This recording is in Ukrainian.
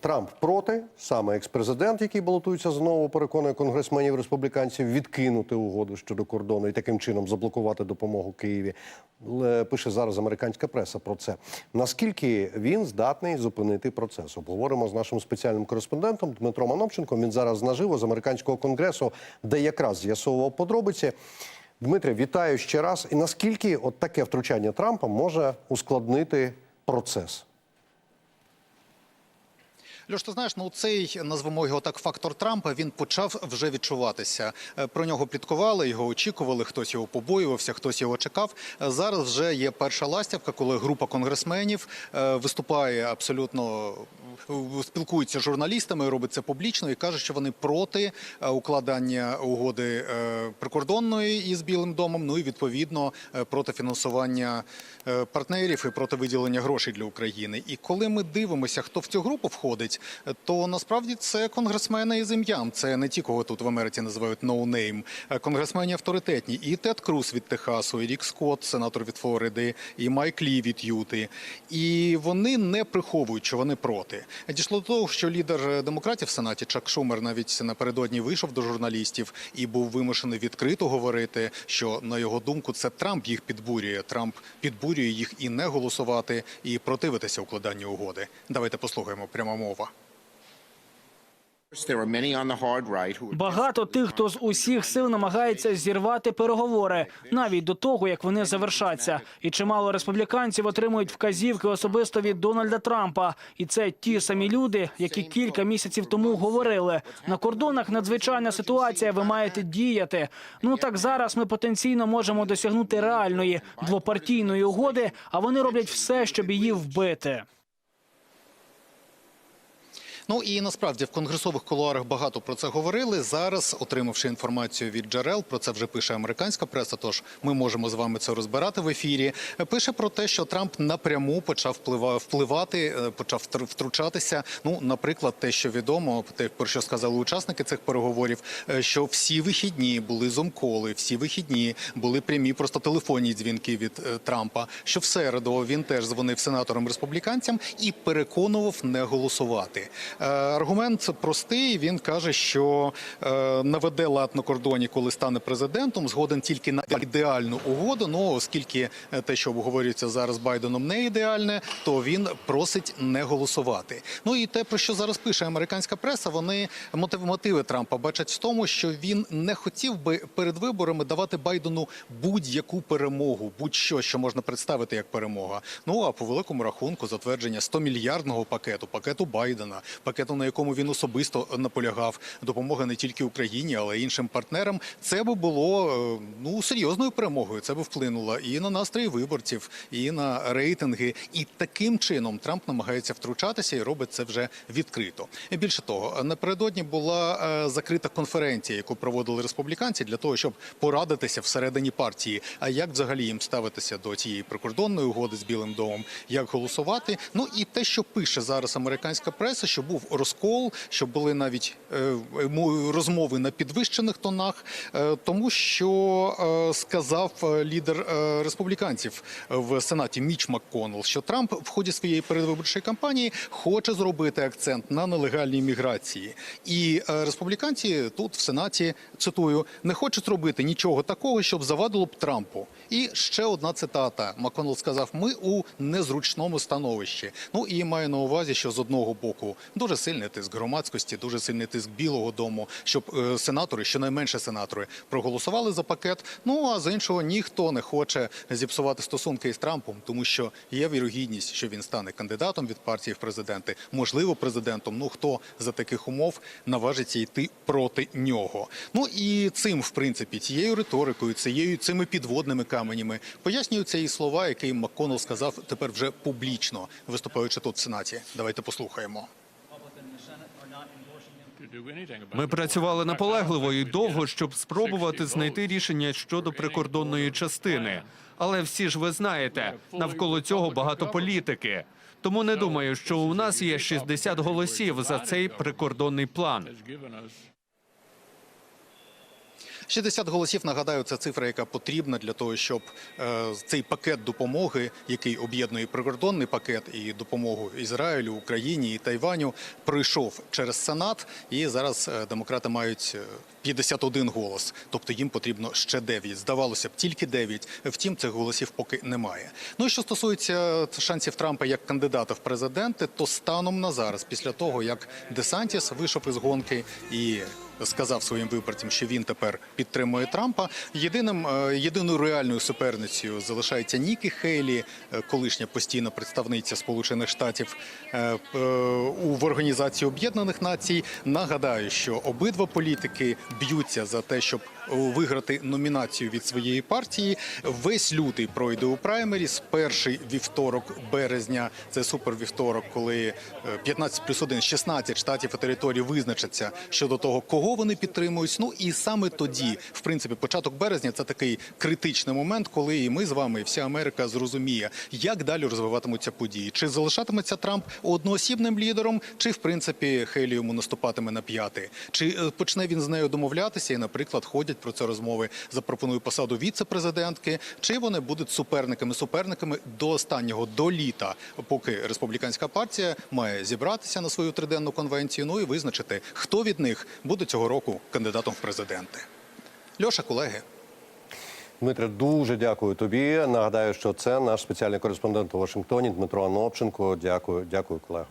Трамп проти, саме екс-президент, який балотується знову, переконує конгресменів республіканців відкинути угоду щодо кордону і таким чином заблокувати допомогу Києві. Пише зараз американська преса про це. Наскільки він здатний зупинити процес? Обговоримо з нашим спеціальним кореспондентом Дмитром Анопченком. Він зараз наживо з американського конгресу, де якраз з'ясовував подробиці. Дмитре, вітаю ще раз. І наскільки от таке втручання Трампа може ускладнити процес? Льош, ти знаєш, ну цей назвемо його так фактор Трампа. Він почав вже відчуватися. Е, Про нього пліткували, його очікували. Хтось його побоювався, хтось його чекав. Е, Зараз вже є перша ластівка, коли група конгресменів е, виступає абсолютно спілкується з журналістами, робить це публічно і каже, що вони проти укладання угоди прикордонної із Білим домом. Ну і відповідно проти фінансування партнерів і проти виділення грошей для України. І коли ми дивимося, хто в цю групу входить, е, то насправді це конгресмени із ім'ям. Це не ті, кого тут в Америці називають ноунейм, а конгресмени авторитетні. І Тед Круз від Техасу, і Рік Скотт, сенатор від Флориди, і Майк Лі від Юти. І вони не приховують, що вони проти. Дійшло до того, що лідер демократів в сенаті Чак Шумер навіть напередодні вийшов до журналістів і був вимушений відкрито говорити, що на його думку це Трамп їх підбурює. Трамп підбурює їх і не голосувати, і противитися укладанню угоди. Давайте послухаємо пряма мова. Багато тих, хто з усіх сил намагається зірвати переговори навіть до того, як вони завершаться. І чимало республіканців отримують вказівки особисто від Дональда Трампа. І це ті самі люди, які кілька місяців тому говорили на кордонах. Надзвичайна ситуація. Ви маєте діяти. Ну так зараз ми потенційно можемо досягнути реальної двопартійної угоди, а вони роблять все, щоб її вбити. Ну і насправді в конгресових кулуарах багато про це говорили. Зараз, отримавши інформацію від джерел, про це вже пише американська преса. Тож ми можемо з вами це розбирати в ефірі. Пише про те, що Трамп напряму почав вплива- впливати, е, почав втр- втручатися. Ну, наприклад, те, що відомо, те, про що сказали учасники цих переговорів, е, що всі вихідні були зомколи, всі вихідні були прямі, просто телефонні дзвінки від е, Трампа. Що в середу він теж дзвонив сенаторам республіканцям і переконував не голосувати. Е, Аргумент простий. Він каже, що е, наведе лад на кордоні, коли стане президентом. Згоден тільки на ідеальну угоду. Ну оскільки е, те, що обговорюється зараз Байденом, не ідеальне, то він просить не голосувати. Ну і те, про що зараз пише американська преса, вони мотив- мотиви Трампа бачать в тому, що він не хотів би перед виборами давати Байдену будь-яку перемогу, будь-що, що можна представити як перемога. Ну а по великому рахунку затвердження 100 мільярдного пакету, пакету Байдена, пакету, на якому він особисто наполягав, допомога не тільки Україні, але й іншим партнерам. Це би було е, ну серйозною перемогою. Це би вплинуло і на настрої виборців, і на рейтинги. І таким чином Трамп намагається втручатися і робить це вже відкрито. Більше того, напередодні була е, закрита конференція, яку проводили республіканці для того, щоб порадитися всередині партії. А як взагалі їм ставитися до цієї прикордонної угоди з Білим домом, як голосувати? Ну і те, що пише зараз американська преса, що був розкол, що були навіть е, розмови на підвищених тонах, е, тому що е, сказав лідер республіканців в сенаті Міч МакКоннелл, що Трамп в ході своєї передвиборчої кампанії хоче зробити акцент на нелегальній міграції. І республіканці тут в сенаті цитую не хочуть робити нічого такого, щоб завадило б Трампу. І ще одна цитата. Макконнелл сказав: Ми у незручному становищі. Ну і маю на увазі, що з одного боку дуже сильний тиск громадськості, дуже сильний тиск Білого Дому, щоб е, сенатори, щонайменше сенатори, проголосували за пакет. Ну а з іншого ніхто не хоче зіпсувати стосунки із Трампом, тому що є вірогідність, що він стане кандидатом від партії в президенти, можливо, президентом. Ну хто за таких умов наважиться йти проти нього? Ну і цим, в принципі, цією риторикою, цією цими підводними каменями пояснюються і слова, які Макконнелл сказав тепер вже публічно, виступаючи тут в сенаті. Давайте послухаємо. Ми працювали наполегливо і довго, щоб спробувати знайти рішення щодо прикордонної частини. Але всі ж ви знаєте, навколо цього багато політики. Тому не думаю, що у нас є 60 голосів за цей прикордонний план. 60 голосів, нагадаю, це цифра, яка потрібна для того, щоб е, цей пакет допомоги, який об'єднує прикордонний пакет і допомогу Ізраїлю, Україні і Тайваню, пройшов через Сенат. І зараз е, демократи мають е, 51 голос, тобто їм потрібно ще 9. Здавалося б, тільки 9. Втім, цих голосів поки немає. Ну і що стосується шансів Трампа як кандидата в президенти, то станом на зараз, після того як Десантіс вийшов із гонки і сказав своїм виборцям, що він тепер підтримує Трампа. Єдиним е, єдиною реальною суперницею залишається Нікі Хейлі, е, колишня постійна представниця Сполучених Штатів е, в Організації Об'єднаних Націй. Нагадаю, що обидва політики б'ються за те, щоб виграти номінацію від своєї партії. Весь лютий пройде у праймеріс. Перший вівторок березня це супервівторок, коли е, 15 плюс 1, 16 штатів і територій визначаться щодо того, кого вони підтримують. Ну і саме тоді, в принципі, початок березня це такий критичний момент, коли і ми з вами, і вся Америка зрозуміє, як далі розвиватимуться події. Чи залишатиметься Трамп одноосібним лідером, чи в принципі Хейлі йому наступатиме на п'яти, чи е, почне він з нею домовлятися, і, наприклад, ходять про це розмови, запропонує посаду віце-президентки, чи вони будуть суперниками суперниками до останнього до літа, поки республіканська партія має зібратися на свою триденну конвенцію, ну і визначити, хто від них буде цього року кандидатом в президенти. Льоша, колеги. Дмитре, дуже дякую тобі. Нагадаю, що це наш спеціальний кореспондент у Вашингтоні Дмитро Анопченко. Дякую, дякую, колего.